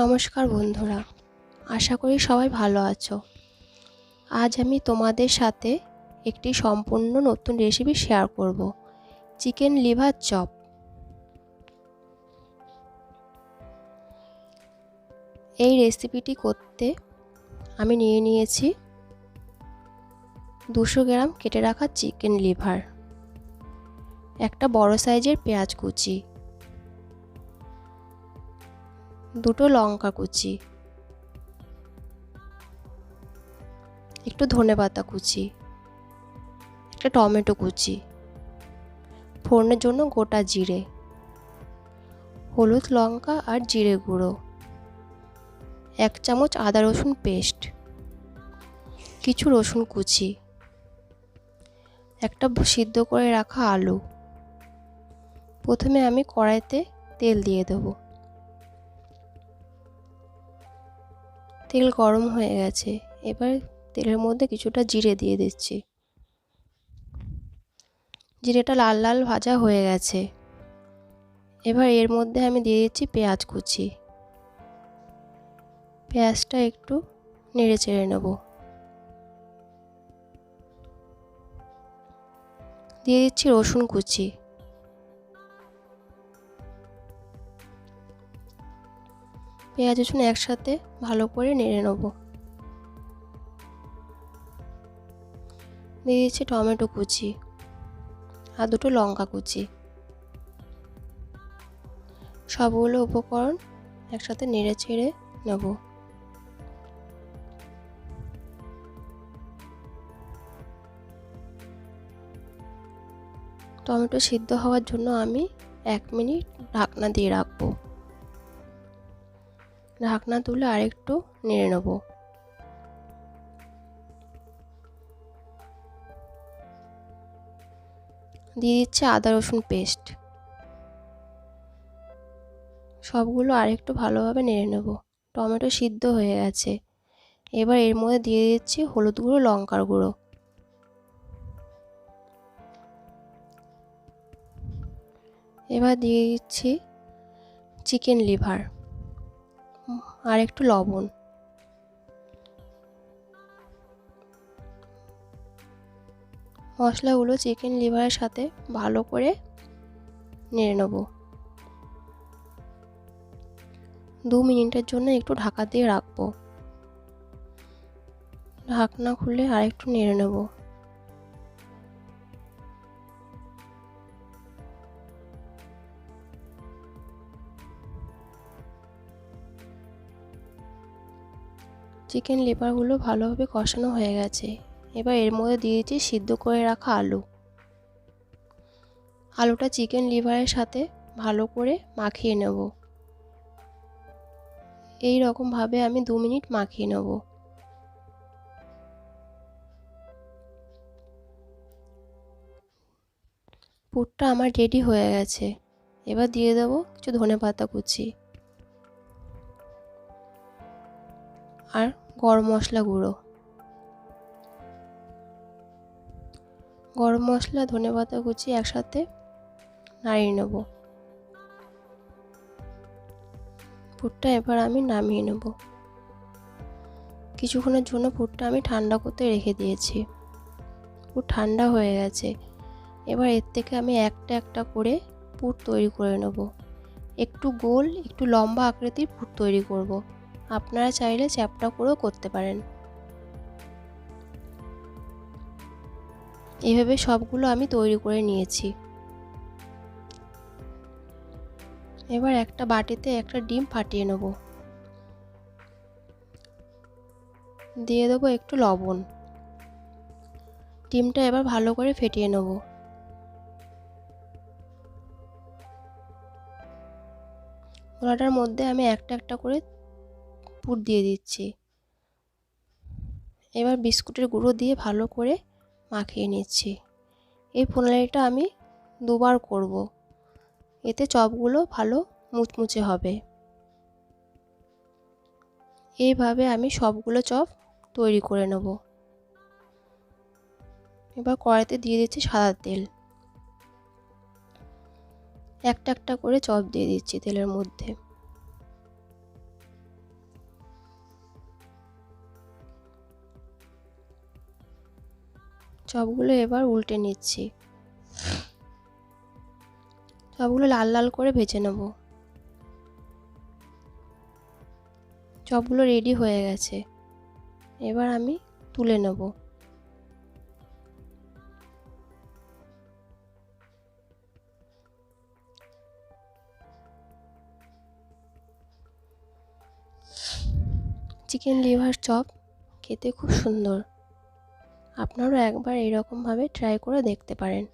নমস্কার বন্ধুরা, আশা করি সবাই ভালো আছো। আজ আমি তোমাদের সাথে একটি সম্পূর্ণ নতুন রেসিপি শেয়ার করব চিকেন লিভার চপ এই রেসিপিটি করতে আমি নিয়ে নিয়েছি দুশো গ্রাম কেটে রাখা চিকেন লিভার একটা বড় সাইজের পেঁয়াজ কুচি। দুটো লঙ্কা কুচি, একটু ধনে পাতা কুচি, একটা টমেটো কুচি, ফোড়নের জন্য গোটা জিরে, হলুদ লঙ্কা আর জিরে গুঁড়ো, এক চামচ আদা রসুন পেস্ট, কিছু রসুন কুচি, একটা সিদ্ধ করে রাখা আলু। প্রথমে আমি কড়াইতে তেল দিয়ে দেবো। তেল গরম হয়ে গেছে। এবার তেলের মধ্যে কিছুটা জিরে দিয়ে দিচ্ছি। জিরেটা লাল লাল ভাজা হয়ে গেছে। এবার এর মধ্যে আমি দিয়ে দিচ্ছি পেঁয়াজ কুচি। পেঁয়াজটা একটু নেড়ে চেড়ে নেব। দিয়ে দিচ্ছি রসুন কুচি। পেঁয়াজ রসুন একসাথে ভালো করে নেড়ে নেব। দিয়ে দিচ্ছি টমেটো কুচি আর দুটো লঙ্কা কুচি। সবগুলো উপকরণ একসাথে নেড়ে ছেড়ে নেব। টমেটো সিদ্ধ হওয়ার জন্য আমি এক মিনিট ঢাকনা দিয়ে রাখব। ঢাকনা তুলে আরেকটু নেড়ে নেব। দিয়ে দিচ্ছে আদা, রসুন পেস্ট। সবগুলো আরেকটু ভালোভাবে নেড়ে নেব। টমেটো সিদ্ধ হয়ে গেছে। এবার এর মধ্যে দিয়ে দিচ্ছি হলুদ গুঁড়ো, লঙ্কার গুঁড়ো। এবার দিয়ে দিচ্ছি চিকেন লিভার। আর একটু লবণ। মশলাগুলো চিকেন লিভারের সাথে ভালো করে নেড়ে নেব। দু মিনিটের জন্য একটু ঢাকা দিয়ে রাখব। ঢাকনা খুলে আর একটু নেড়ে নেব। চিকেন লিভারগুলো ভালোভাবে কষানো হয়ে গেছে। এবার এর মধ্যে দিয়ে দিচ্ছি সিদ্ধ করে রাখা আলু। আলুটা চিকেন লিভারের সাথে ভালো করে মাখিয়ে নেব। এই রকমভাবে আমি দু মিনিট মাখিয়ে নেব। পুরটা আমার রেডি হয়ে গেছে। এবার দিয়ে দেবো কিছু ধনে পাতা কুচি। আর গরম মশলা গুঁড়ো। গরম মশলা, ধনে পাতা কুচি একসাথে নাড়িয়ে নেব। পুরটা এবার আমি নামিয়ে নেব। কিছুক্ষণের জন্য পুরটা আমি ঠান্ডা করতে রেখে দিয়েছি। পুর ঠান্ডা হয়ে গেছে। এবার এর থেকে আমি একটা একটা করে পুর তৈরি করে নেব। একটু গোল, একটু লম্বা আকৃতির পুর তৈরি করব। আপনারা চাইলে চ্যাপটা করেও করতে পারেন। এভাবে সবগুলো আমি তৈরি করে নিয়েছি। এবার একটা বাটিতে একটা ডিম ফাটিয়ে নেব। দিয়ে দেবো একটু লবণ। ডিমটা এবার ভালো করে ফেটিয়ে নেব। গোলাটার মধ্যে আমি একটা একটা করে পুর দিয়ে দিচ্ছি। এবার বিস্কুটের গুঁড়ো দিয়ে ভালো করে মাখিয়ে নিচ্ছি। এই প্রণালীটা আমি দুবার করব। এতে চপগুলো ভালো মুচমুচে হবে। এইভাবে আমি সবগুলো চপ তৈরি করে নেব। এবার কড়াইতে দিয়ে দিচ্ছি সাদা তেল। একটা একটা করে চপ দিয়ে দিচ্ছি তেলের মধ্যে। চপগুলো এবার উল্টে নিচ্ছি। চপগুলো লাল লাল করে ভেজে নেব। চপগুলো রেডি হয়ে গেছে। এবার আমি তুলে নেব। চিকেন লিভার চপ খেতে খুব সুন্দর। আপনারাও একবার এরকমভাবে ট্রাই করে দেখতে পারেন।